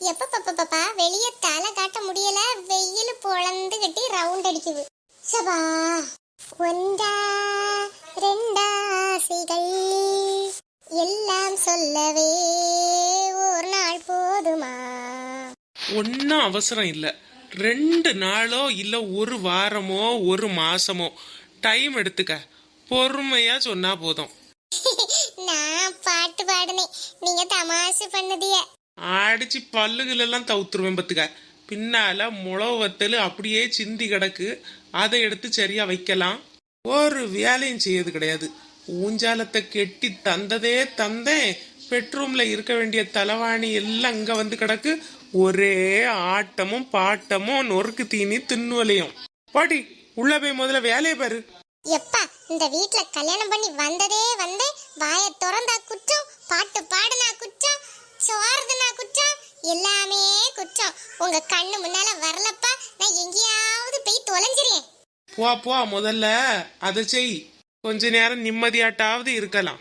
எப்ப பாப்பா பாப்பா வெளிய தலை காட்ட முடியல. வெயில் பொழந்து கட்டி ரவுண்ட் அடிக்குது. சபா ஒன்றா ரெண்டா ஆசைகள் எல்லாம் சொல்லவே ஒரு நாள் போதுமா? ஒன்றும் அவசரம் இல்லை. ரெண்டு நாளோ இல்லை ஒரு வாரமோ ஒரு மாசமோ. டைம் எடுத்துக்க. பொறுமையா சொன்னா போதும். நான் பாட்டு பாடுனேன். நீங்க தமாஷு பண்ணதிய. அடிச்சு பல்லுகள் எல்லாம் தவுத்துருவேன் பத்துக்க பின்னால முளவு வத்தல் அப்படியே சிந்தி கிடக்கு. அதை எடுத்து சரியா வைக்கலாம். ஒரு வேலையும் செய்யறது கிடையாது. ஊஞ்சாலத்தை கெட்டி தந்ததே தந்தேன். பெட்ரூம்ல இருக்க வேண்டிய தலைவாணி எல்லாம் அங்க வந்து கிடக்கு. ஒரே ஆட்டமும் பாட்டமும் நொறுக்கு தீனி தின்னுவலையும். பாட்டி உள்ள போய் முதல்ல வேலையை பாரு. எப்பா இந்த வீட்ல கல்யாணம் பண்ணி வந்ததே வந்து வாய திறந்தா குற்றம் பாட்டு எல்லாமே குற்றம். உங்க கண்ணு முன்னால வரலப்பா நான் எங்கேயாவது போய் தொலைஞ்சிரேன் போ போ முதல்ல அதை செய். கொஞ்ச நேரம் நிம்மதியாட்டாவது இருக்கலாம்.